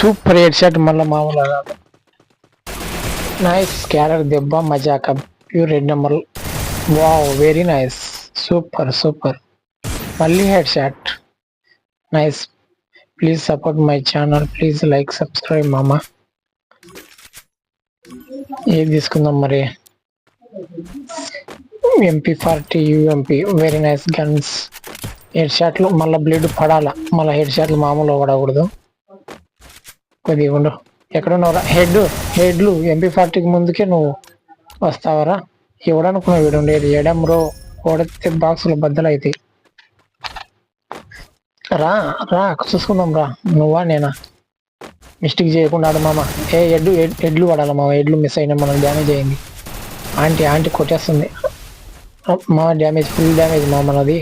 Super head shot మళ్ళీ మామూలుగా కాదు. నైస్ క్యారర్ దెబ్బ మజాక. Pure red number wow very nice super super మళ్ళీ head shot nice please support my channel please like subscribe మామ. ఏది తీసుకుందాం మరి? MP forty UMP very nice guns head షాట్లు మళ్ళీ బ్లీడ్ పడాలా. మళ్ళీ హెడ్ షాట్లు మామూలు పడకూడదు. కొద్దిగా ఉండు. ఎక్కడున్నావురా? హెడ్ హెడ్లు ఎంపీ ఫార్టీకి ముందుకే నువ్వు వస్తావరా? ఎవడనుకున్నావు వీడు ఉండేది. ఎడమ్రో ఓడితే బాక్సులు బద్దలైతాయి. రా రా చూసుకుందాం రా. నువ్వా నేనా? మిస్టేక్ చేయకుండా ఆడు మామ. ఏ ఎడ్లు ఎడ్లు వాడాలి మామ. ఎడ్లు మిస్ అయినా మనం డ్యామేజ్ అయింది ఆంటీ ఆంటీ కొట్టేస్తుంది. మా డ్యామేజ్ ఫుల్ డ్యామేజ్ మా మనది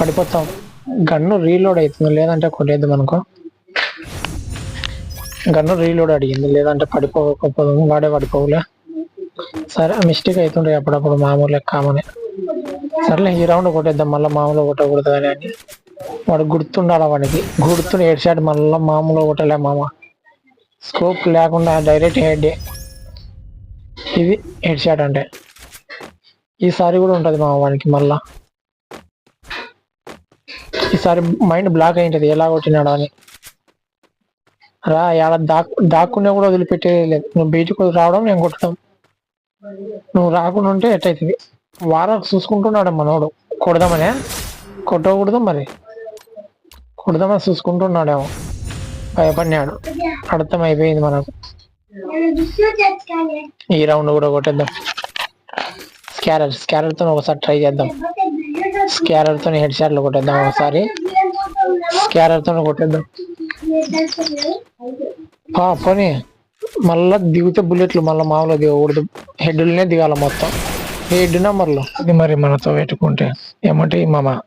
పడిపోతాం. గన్ను రీలోడ్ అవుతుంది. లేదంటే కొట్టేద్దాం అనుకో. గన్ను రీలోడ్ అడిగింది. లేదంటే పడిపోకపోదు వాడే పడిపోవులే. సరే మిస్టేక్ అవుతుండే అప్పుడప్పుడు మామూలు కామనే. సర్లే ఈ రౌండ్ కొట్టేద్దాం. మళ్ళీ మామూలు కొట్టకూడదు కానీ అని. వాడు గుర్తుండాలి వాడికి గుర్తుని హెడ్ షాట్ మళ్ళీ మామూలు కొట్టలే మామ. స్కోప్ లేకుండా డైరెక్ట్ హెడ్ ఇది హెడ్ షాట్ అంటే. ఈసారి కూడా ఉంటుంది మామ వానికి మళ్ళా. ఈసారి మైండ్ బ్లాక్ అయింటది. ఎలా కొట్టినాడు అని. రా ఎలా దాక్కు దాక్కునే కూడా వదిలిపెట్టేది లేదు. నువ్వు బయటకు రావడం నేను కొట్టడం నువ్వు రాకుండా ఉంటే ఎట్టయితుంది? వారం చూసుకుంటున్నాడు మనోడు. కొడదామనే? కొట్టకూడదు మరి. కొడదామని చూసుకుంటున్నాడేమో. భయపడినాడు. అర్థం అయిపోయింది మనకు. ఈ రౌండ్ కూడా కొట్టేద్దాం. స్కారర్ స్కారర్తో ఒకసారి ట్రై చేద్దాం. స్కారర్తో హెడ్ షాట్లు కొట్టేద్దాం ఒకసారి. స్కారర్తో కొట్టేద్దాం. పోనీ. మళ్ళా దిగితే బుల్లెట్లు మళ్ళీ మామూలుగా దిగకూడదు. హెడ్లనే దిగాల మొత్తం. హెడ్ నెంబర్లు? ఇది మరి మనతో పెట్టుకుంటే ఏమంటే మామ.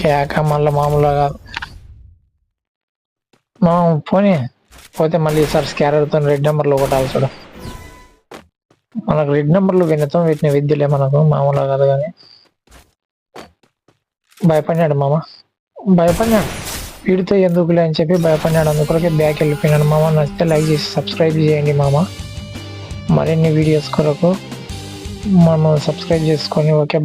కేక మళ్ళీ మామూలుగా కాదు. మా పోనీ. పోతే మళ్ళీ ఈసారి స్కారర్తో రెడ్ నెంబర్లో ఒకటి చూడు. మనకు రెడ్ నెంబర్లు వినతం వీటిని విద్యలే మనకు మామూలుగా కాదు కానీ. భయపడినాడు మామ. భయపడినాడు? వీడితో ఎందుకులే అని చెప్పి భయపడినాడు అందుకొరకే బ్యాక్ వెళ్ళిపోయినాడు మామ. నచ్చితే లైక్ చేసి సబ్స్క్రైబ్ చేయండి మామ. మరిన్ని వీడియోస్ కొరకు మనం సబ్స్క్రైబ్ చేసుకొని ఓకే